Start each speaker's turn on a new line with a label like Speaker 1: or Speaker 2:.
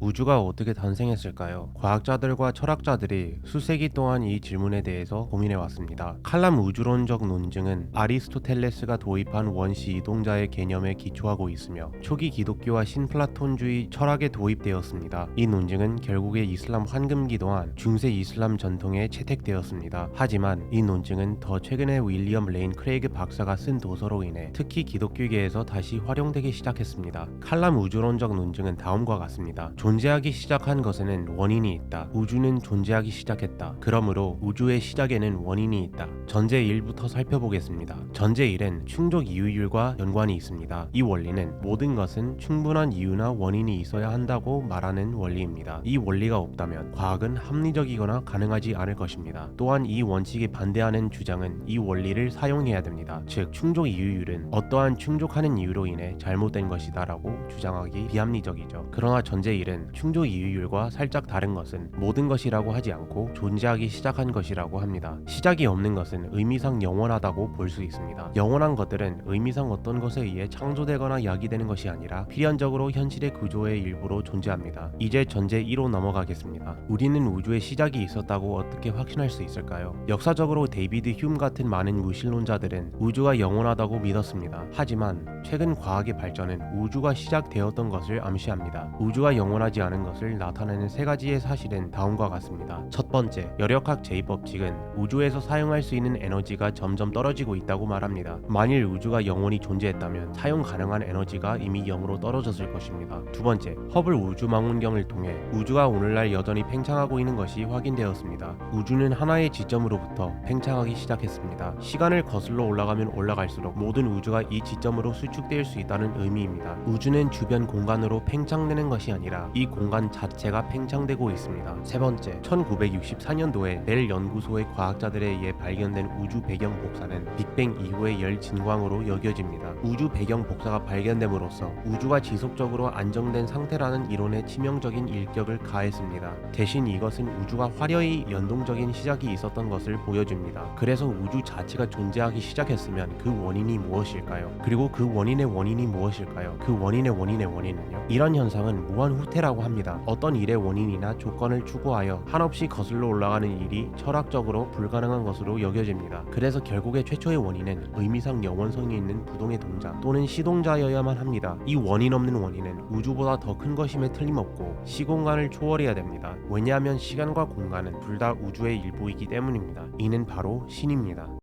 Speaker 1: 우주가 어떻게 탄생했을까요? 과학자들과 철학자들이 수세기 동안 이 질문에 대해서 고민해 왔습니다. 칼람 우주론적 논증은 아리스토텔레스가 도입한 원시 이동자의 개념에 기초하고 있으며 초기 기독교와 신플라톤주의 철학에 도입되었습니다. 이 논증은 결국에 이슬람 황금기 동안 중세 이슬람 전통에 채택되었습니다. 하지만 이 논증은 더 최근에 윌리엄 레인 크레이그 박사가 쓴 도서로 인해 특히 기독교계에서 다시 활용되기 시작했습니다. 칼람 우주론적 논증은 다음과 같습니다. 존 재하기 시작한 것에는 원인이 있다. 우주는 존재하기 시작했다. 그러므로 우주의 시작에는 원인이 있다. 전제 1부터 살펴보겠습니다. 전제 1은 충족 이유율과 연관이 있습니다. 이 원리는 모든 것은 충분한 이유나 원인이 있어야 한다고 말하는 원리입니다. 이 원리가 없다면 과학은 합리적이거나 가능하지 않을 것입니다. 또한 이 원칙에 반대하는 주장은 이 원리를 사용해야 됩니다. 즉 충족 이유율은 어떠한 충족하는 이유로 인해 잘못된 것이다라고 주장하기 비합리적이죠. 그러나 전제 1은 충족 이유율과 살짝 다른 것은 모든 것이라고 하지 않고 존재하기 시작한 것이라고 합니다. 시작이 없는 것은 의미상 영원하다고 볼 수 있습니다. 영원한 것들은 의미상 어떤 것에 의해 창조되거나 야기되는 것이 아니라 필연적으로 현실의 구조의 일부로 존재합니다. 이제 전제 2로 넘어가겠습니다. 우리는 우주의 시작이 있었다고 어떻게 확신할 수 있을까요? 역사적으로 데이비드 휴움 같은 많은 무신론자들은 우주가 영원하다고 믿었습니다. 하지만 최근 과학의 발전은 우주가 시작되었던 것을 암시합니다. 우주가 영원하지 않은 것을 나타내는 세 가지의 사실은 다음과 같습니다. 첫 번째, 열역학 제2법칙은 우주에서 사용할 수 있는 에너지가 점점 떨어지고 있다고 말합니다. 만일 우주가 영원히 존재했다면 사용 가능한 에너지가 이미 0으로 떨어졌을 것입니다. 두 번째, 허블 우주 망원경을 통해 우주가 오늘날 여전히 팽창하고 있는 것이 확인되었습니다. 우주는 하나의 지점으로부터 팽창하기 시작했습니다. 시간을 거슬러 올라가면 올라갈수록 모든 우주가 이 지점으로 수축될 수 있다는 의미입니다. 우주는 주변 공간으로 팽창되는 것이 아니라 이 공간 자체가 팽창되고 있습니다. 세 번째, 1964년도에 벨 연구소의 과학자들에 의해 발견된 우주 배경 복사는 빅뱅 이후의 열 진광으로 여겨집니다. 우주 배경 복사가 발견됨으로써 우주가 지속적으로 안정된 상태라는 이론에 치명적인 일격을 가했습니다. 대신 이것은 우주가 화려히 연동적인 시작이 있었던 것을 보여줍니다. 그래서 우주 자체가 존재하기 시작했으면 그 원인이 무엇일까요? 그리고 그 원인의 원인이 무엇일까요? 그 원인의 원인의 원인은요? 이런 현상은 무한 후퇴 라고 합니다. 어떤 일의 원인이나 조건을 추구하여 한없이 거슬러 올라가는 일이 철학적으로 불가능한 것으로 여겨집니다. 그래서 결국에 최초의 원인은 의미상 영원성이 있는 부동의 동자 또는 시동자여야만 합니다. 이 원인 없는 원인은 우주보다 더 큰 것임에 틀림없고 시공간을 초월해야 됩니다. 왜냐하면 시간과 공간은 둘 다 우주의 일부이기 때문입니다. 이는 바로 신입니다.